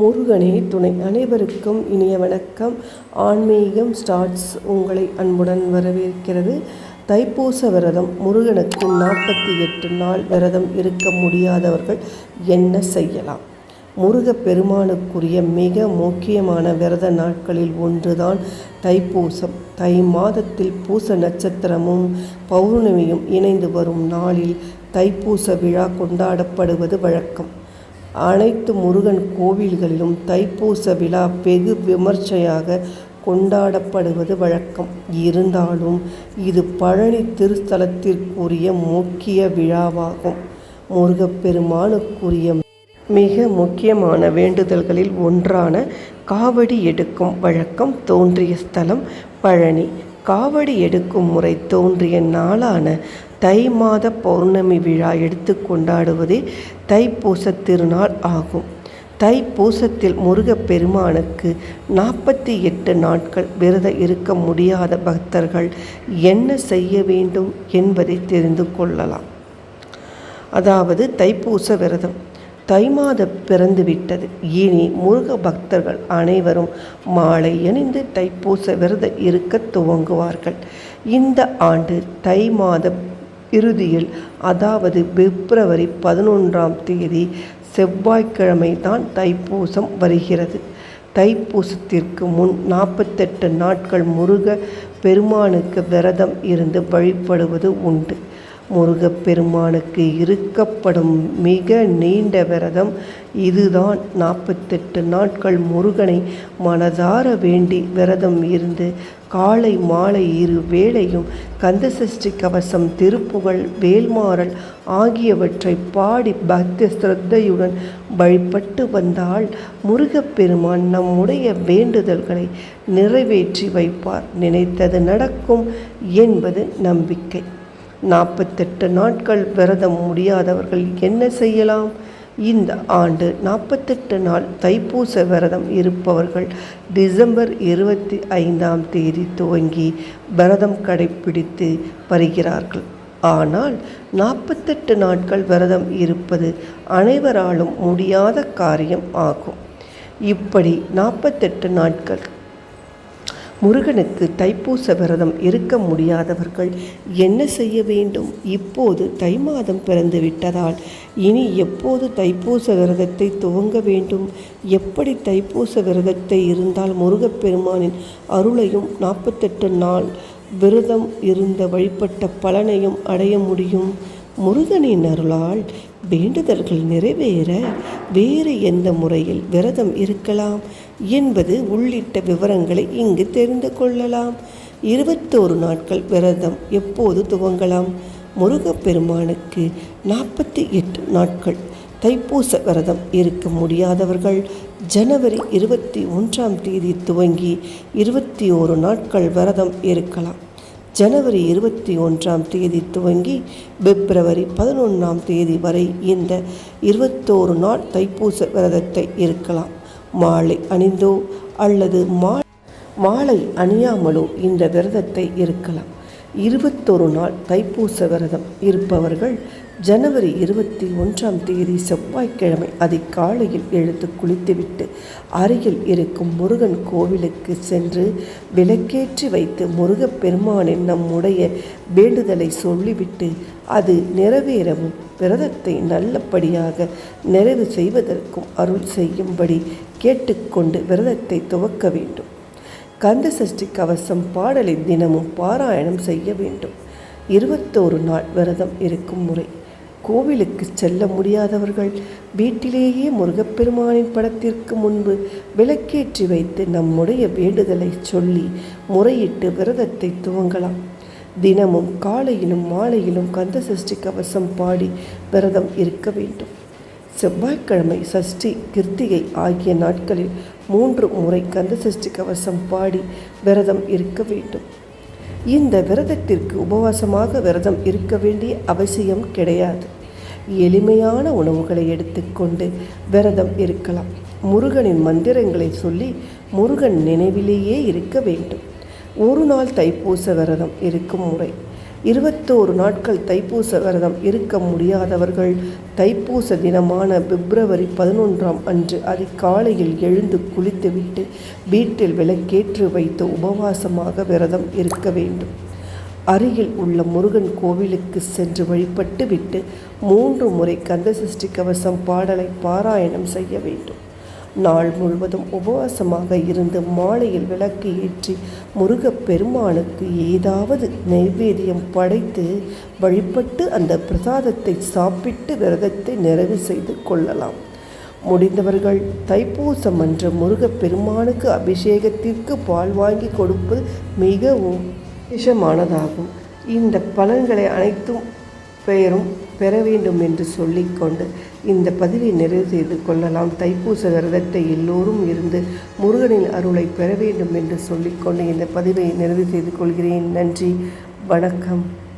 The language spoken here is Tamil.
முருகனே துணை அனைவருக்கும் இனிய வணக்கம். ஆன்மீகம் ஸ்டார்ட்ஸ் உங்களை அன்புடன் வரவேற்கிறது. தைப்பூச விரதம் முருகனுக்கு நாற்பத்தி எட்டு நாள் விரதம் இருக்க முடியாதவர்கள் என்ன செய்யலாம்? முருகப் பெருமானுக்குரிய மிக முக்கியமான விரத நாட்களில் ஒன்றுதான் தைப்பூசம். தை மாதத்தில் பூச நட்சத்திரமும் பௌர்ணமியும் இணைந்து வரும் நாளில் தைப்பூச விழா கொண்டாடப்படுவது வழக்கம். அனைத்து முருகன் கோவில்களிலும் தைப்பூச விழா வெகு விமர்சையாக கொண்டாடப்படுவது வழக்கம். இருந்தாலும் இது பழனி திருத்தலத்திற்குரிய முக்கிய விழாவாகும். முருகப்பெருமானுக்குரிய மிக முக்கியமான வேண்டுதல்களில் ஒன்றான காவடி எடுக்கும் வழக்கம் தோன்றிய ஸ்தலம் பழனி. காவடி எடுக்கும் முறை தோன்றிய நாளான தை மாத பௌர்ணமி விழா எடுத்து கொண்டாடுவதே தைப்பூச திருநாள் ஆகும். தைப்பூசத்தில் முருகப்பெருமானுக்கு நாற்பத்தி எட்டு நாட்கள் விரத இருக்க முடியாத பக்தர்கள் என்ன செய்ய வேண்டும் என்பதை தெரிந்து கொள்ளலாம். அதாவது தைப்பூச விரதம். தை மாத பிறந்து விட்டது. இனி முருக பக்தர்கள் அனைவரும் மாலை அணிந்து தைப்பூச விரத இருக்க துவங்குவார்கள். இந்த ஆண்டு தை மாத இறுதியில் அதாவது பிப்ரவரி பதினொன்றாம் தேதி செவ்வாய்க்கிழமை தான் தைப்பூசம் வருகிறது. தைப்பூசத்திற்கு முன் நாற்பத்தெட்டு நாட்கள் முருக பெருமானுக்கு விரதம் இருந்து வழிபடுவது உண்டு. முருகப்பெருமானுக்கு இருக்கப்படும் மிக நீண்ட விரதம் இதுதான். நாற்பத்தெட்டு நாட்கள் முருகனை மனதார வேண்டி விரதம் இருந்து காலை மாலை இரு வேளையும் கந்தசஷ்டி கவசம் திருப்புகழ் வேல்மாறல் ஆகியவற்றை பாடி பக்தி ஸ்ரத்தையுடன் வழிபட்டு வந்தால் முருகப்பெருமான் நம்முடைய வேண்டுதல்களை நிறைவேற்றி வைப்பார். நினைத்தது நடக்கும் என்பது நம்பிக்கை. நாற்பத்தெட்டு நாட்கள் விரதம் முடியாதவர்கள் என்ன செய்யலாம்? இந்த ஆண்டு நாற்பத்தெட்டு நாள் தைப்பூச விரதம் இருப்பவர்கள் டிசம்பர் இருபத்தி ஐந்தாம் தேதி துவங்கி விரதம் கடைப்பிடித்து வருகிறார்கள். ஆனால் நாற்பத்தெட்டு நாட்கள் விரதம் இருப்பது அனைவராலும் முடியாத காரியம் ஆகும். இப்படி நாற்பத்தெட்டு நாட்கள் முருகனுக்கு தைப்பூச விரதம் இருக்க முடியாதவர்கள் என்ன செய்ய வேண்டும்? இப்போது தை மாதம் பிறந்து விட்டதால் இனி எப்போது தைப்பூச விரதத்தை துவங்க வேண்டும்? எப்படி தைப்பூச விரதத்தை இருந்தால் முருகப்பெருமானின் அருளையும் நாற்பத்தெட்டு நாள் விரதம் இருந்த வழிபட்ட பலனையும் அடைய முடியும்? முருகனின் அருளால் வேண்டுதல்கள் நிறைவேற வேறு எந்த முறையில் விரதம் இருக்கலாம் என்பது உள்ளிட்ட விவரங்களை இங்கு தெரிந்து கொள்ளலாம். இருபத்தோரு நாட்கள் விரதம் எப்போது துவங்கலாம்? முருகப்பெருமானுக்கு நாற்பத்தி எட்டு நாட்கள் தைப்பூச விரதம் இருக்க முடியாதவர்கள் ஜனவரி இருபத்தி ஒன்றாம் தேதி துவங்கி இருபத்தி ஓரு நாட்கள் விரதம் இருக்கலாம். ஜனவரி இருபத்தி ஒன்றாம் தேதி துவங்கி பிப்ரவரி பதினொன்றாம் தேதி வரை இந்த இருபத்தோரு நாள் தைப்பூச விரதத்தை இருக்கலாம். மாலை அணிந்தோ அல்லது மா மாலை அணியாமலோ இந்த விரதத்தை இருக்கலாம். இருபத்தொரு நாள் தைப்பூச விரதம் இருப்பவர்கள் ஜனவரி இருபத்தி ஒன்றாம் தேதி செவ்வாய்க்கிழமை அதிகாலையில் எழுந்து குளித்துவிட்டு அருகில் இருக்கும் முருகன் கோவிலுக்கு சென்று விளக்கேற்றி வைத்து முருகப்பெருமானின் நம்முடைய வேண்டுதலை சொல்லிவிட்டு அது நிறைவேறவும் விரதத்தை நல்லபடியாக நிறைவு செய்வதற்கும் அருள் செய்யும்படி கேட்டுக்கொண்டு விரதத்தை துவக்க வேண்டும். கந்த சஷ்டி கவசம் பாடலை தினமும் பாராயணம் செய்ய வேண்டும். இருபத்தோரு நாள் விரதம் இருக்கும் முறை. கோவிலுக்கு செல்ல முடியாதவர்கள் வீட்டிலேயே முருகப்பெருமானின் படத்திற்கு முன்பு விளக்கேற்றி வைத்து நம்முடைய வேண்டுதலை சொல்லி முறையிட்டு விரதத்தை துவங்கலாம். தினமும் காலையிலும் மாலையிலும் கந்த சஷ்டி கவசம் பாடி விரதம் இருக்க வேண்டும். செவ்வாய்க்கிழமை சஷ்டி கிருத்திகை ஆகிய நாட்களில் மூன்று முறை கந்த சஷ்டி கவசம் பாடி விரதம் இருக்க வேண்டும். இந்த விரதத்திற்கு உபவாசமாக விரதம் இருக்க வேண்டிய அவசியம் கிடையாது. எளிமையான உணவுகளை எடுத்துக்கொண்டு விரதம் இருக்கலாம். முருகனின் மந்திரங்களை சொல்லி முருகன் நினைவிலேயே இருக்க வேண்டும். ஒரு நாள் தைப்பூச விரதம் இருக்கும் முறை. இருபத்தோரு நாட்கள் தைப்பூச விரதம் இருக்க முடியாதவர்கள் தைப்பூச தினமான பிப்ரவரி பதினொன்றாம் அன்று அதிகாலையில் எழுந்து குளித்துவிட்டு வீட்டில் விளக்கேற்று வைத்து உபவாசமாக விரதம் இருக்க வேண்டும். அருகில் உள்ள முருகன் கோவிலுக்கு சென்று வழிபட்டு விட்டு மூன்று முறை கந்தசஷ்டி கவசம் பாடலை பாராயணம் செய்ய வேண்டும். நாள் முழுவதும் உபவாசமாக இருந்து மாலையில் விளக்கு ஏற்றி முருகப் பெருமானுக்கு ஏதாவது நைவேத்தியம் படைத்து வழிபட்டு அந்த பிரசாதத்தை சாப்பிட்டு விரதத்தை நிறைவு செய்து கொள்ளலாம். முடிந்தவர்கள் தைப்பூசம் என்ற முருகப் பெருமானுக்கு அபிஷேகத்திற்கு பால் வாங்கி கொடுப்பது மிகவும் விஷமானதாகும் இந்த பலன்களை அனைத்தும் பெயரும் பெற வேண்டும் என்று சொல்லிக்கொண்டு இந்த பதிவை நிறைவு செய்து கொள்ளலாம். தைப்பூச விரதத்தை எல்லோரும் இருந்து முருகனின் அருளை பெற வேண்டும் என்று சொல்லிக்கொண்டு இந்த பதிவை நிறைவு செய்து கொள்கிறேன். நன்றி. வணக்கம்.